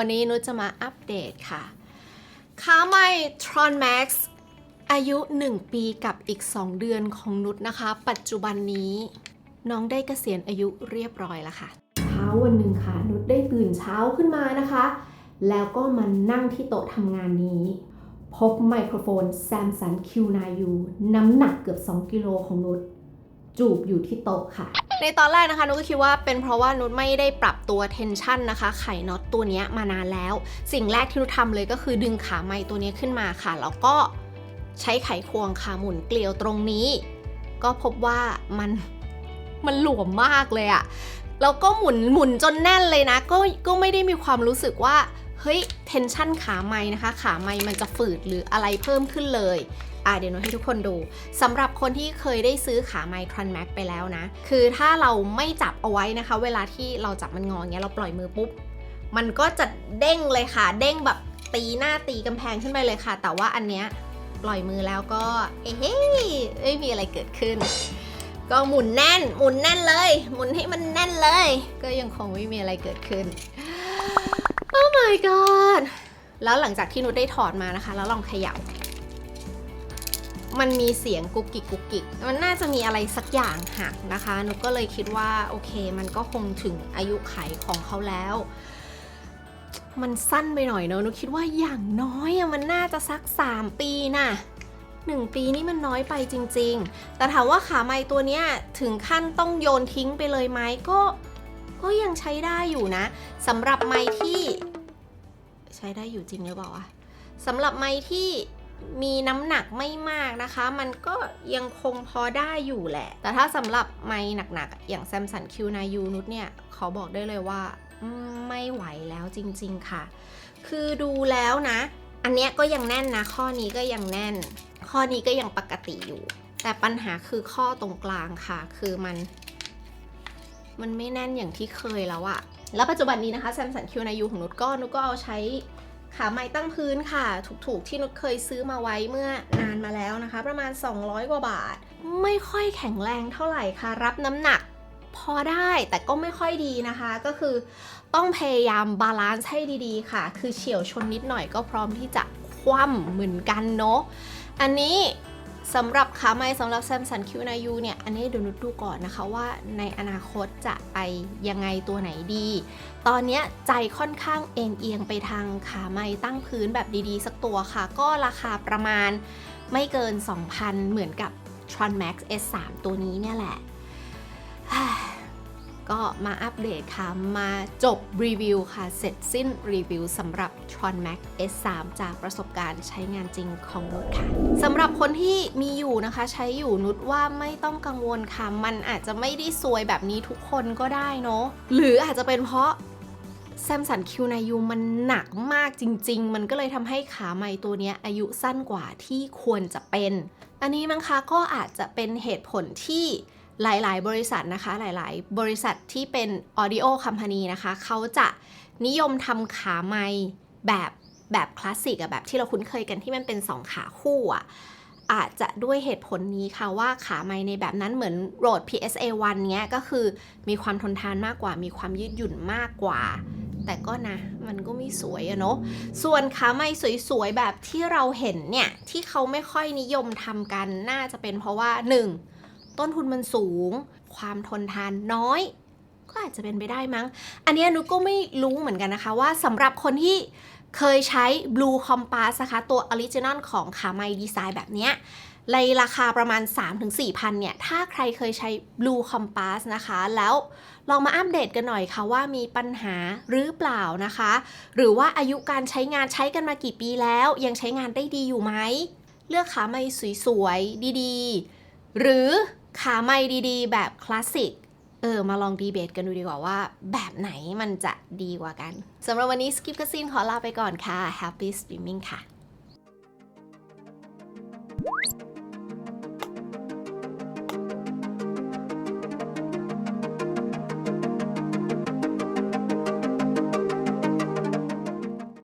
วันนี้นุชจะมาอัปเดตค่ะขาใหม่ Tron Max อายุ 1 ปีกับอีก 2 เดือนของนุชนะคะ ปัจจุบันนี้น้องได้เกษียณอายุเรียบร้อยแล้วค่ะ เช้าวันหนึ่งค่ะ นุชได้ตื่นเช้าขึ้นมานะคะ แล้วก็มานั่งที่โต๊ะทำงานนี้ พบไมโครโฟน Samsung Q9U น้ำหนักเกือบ 2 กิโลของนุชจูบอยู่ที่โต๊ะค่ะ ในตอนแรกนะคะนุชก็คิดว่าเป็นเพราะว่านุชไม่ได้ปรับตัวเทนชันนะคะ ไขน็อตตัวนี้มานานแล้ว สิ่งแรกที่นุชทำเลยก็คือดึงขาไม้ตัวนี้ขึ้นมาค่ะ แล้วก็ใช้ไขควงค่ะหมุนเกลียวตรงนี้ ก็พบว่ามันมันหลวมมากเลยอะแล้วก็หมุนหมุนจนแน่นเลยนะ ก็ก็ไม่ได้มีความรู้สึกว่า เฮ้ยเทนชันขาไม้นะคะ ขาไม้มันจะฝืดหรืออะไรเพิ่มขึ้นเลย อะเดี๋ยวนุชให้ทุกคนดูสำหรับคนที่เคยได้ซื้อขาไมทรอนแม็กไปแล้วนะ คือถ้าเราไม่จับเอาไว้นะคะ เวลาที่เราจับมันงออย่างเงี้ยเราปล่อยมือปุ๊บ มันก็จะเด้งเลยค่ะ เด้งแบบตีหน้าตีกำแพงขึ้นไปเลยค่ะ แต่ว่าอันเนี้ยปล่อยมือแล้วก็เอ้เฮ้ยไม่มีอะไรเกิดขึ้น ก็หมุนแน่น หมุนแน่นเลย หมุนให้มันแน่นเลย ก็ยังคงไม่มีอะไรเกิดขึ้น my god แล้วหลังจากที่นุชได้ถอดมานะคะ แล้วลองขย่ามันมีเสียงกุกกิกกุกกิก มันน่าจะมีอะไรสักอย่างหักนะคะ นุกก็เลยคิดว่าโอเค มันก็คงถึงอายุไขของเขาแล้ว มันสั้นไปหน่อยเนอะนุกคิดว่าอย่างน้อยอะมันน่าจะสัก 3 ปีน่ะหนึ่งปีนี่มันน้อยไปจริง ๆ แต่ถามว่าขาไม้ตัวเนี้ยถึงขั้นต้องโยนทิ้งไปเลยไหมก็ ก็ยังใช้ได้อยู่นะสำหรับไม้ที่ ใช้ได้อยู่จริงหรือเปล่าวะสำหรับไม้ที่มีน้ำหนักไม่มากนะคะ มันก็ยังคงพอได้อยู่แหละ แต่ถ้าสำหรับไม้หนักๆ อย่าง Samsung Q9U นุชเนี่ยขอบอกได้เลยว่าไม่ไหวแล้วจริงๆค่ะ คือดูแล้วนะ อันเนี้ยก็ยังแน่นนะ ข้อนี้ก็ยังแน่น ข้อนี้ก็ยังปกติอยู่ แต่ปัญหาคือข้อตรงกลางค่ะ คือมัน มันไม่แน่นอย่างที่เคยแล้วอะ แล้วปัจจุบันนี้นะคะ Samsung Q9U ของนุชก็นุชก็เอาใช้ขาไม้ตั้งพื้นค่ะ ถูกๆ ที่นุชเคยซื้อมาไว้เมื่อนานมาแล้วนะคะ ประมาณ 200 กว่าบาท ไม่ค่อยแข็งแรงเท่าไหร่ค่ะ รับน้ำหนักพอได้แต่ก็ไม่ค่อยดีนะคะ ก็คือต้องพยายามบาลานซ์ให้ดีๆค่ะ คือเฉียวชนนิดหน่อยก็พร้อมที่จะคว่ำเหมือนกันเนาะอันนี้ สำหรับขาไม้สำหรับ Samsung Q9U เนี่ย อันนี้เดี๋ยวนุชดูก่อนนะคะว่าในอนาคตจะไปยังไงตัวไหนดี ตอนนี้ใจค่อนข้างเอ็นเอียงไปทางขาไม้ตั้งพื้นแบบดีๆ สักตัวค่ะ ก็ราคาประมาณไม่เกิน 2,000 เหมือนกับ Tron Max S3 ตัวนี้เนี่ยแหละ ก็มาอัปเดตค่ะ มาจบรีวิวค่ะ เสร็จสิ้นรีวิวสำหรับ Tron Max S3 จากประสบการณ์ใช้งานจริงของนุชค่ะสำหรับคนที่มีอยู่นะคะ ใช้อยู่นุชว่าไม่ต้องกังวลค่ะ มันอาจจะไม่ได้ซวยแบบนี้ทุกคนก็ได้เนาะหรืออาจจะเป็นเพราะ Samsung Q9U มันหนักมากจริง ๆ มันก็เลยทำให้ขาไม้ตัวนี้อายุสั้นกว่าที่ควรจะเป็น อันนี้มั้งคะก็อาจจะเป็นเหตุผลที่ หลายๆ บริษัทนะคะ หลาย ๆ บริษัทที่เป็น audio company นะคะ เขาจะนิยมทำขาไม้แบบแบบคลาสสิกอะแบบที่เราคุ้นเคยกันที่มันเป็น2ขาคู่อะอาจจะด้วยเหตุผลนี้ค่ะว่าขาไม้ในแบบนั้นเหมือนโรด PSA 1เนี้ยก็คือมีความทนทานมากกว่า มีความยืดหยุ่นมากกว่า แต่ก็นะมันก็ไม่สวยอะเนาะส่วนขาไม้สวยๆ แบบที่เราเห็นเนี่ย ที่เขาไม่ค่อยนิยมทำกันน่าจะเป็นเพราะว่า 1. ต้นทุนมันสูง ความทนทานน้อย ก็อาจจะเป็นไปได้มั้ง อันนี้นุก็ไม่รู้เหมือนกันนะคะว่าสำหรับคนที่เคยใช้ Blue Compass นะคะตัวออริจินอลของขาไมดีไซน์แบบเนี้ยในราคาประมาณ 3-4พันเนี่ย ถ้าใครเคยใช้ Blue Compass นะคะ แล้วลองมาอัปเดตกันหน่อยค่ะว่ามีปัญหาหรือเปล่านะคะ หรือว่าอายุการใช้งานใช้กันมากี่ปีแล้ว ยังใช้งานได้ดีอยู่ไหม เลือกขาไม้สวยๆ ดีๆ หรือ ขาไม่ดีๆ แบบคลาสสิกเออ มาลองดีเบตกันดูดีกว่าว่า แบบไหนมันจะดีกว่ากันสำหรับวันนี้สกิปก a ซีนขอลาไปก่อนค่ะ Happy Streaming ค่ะ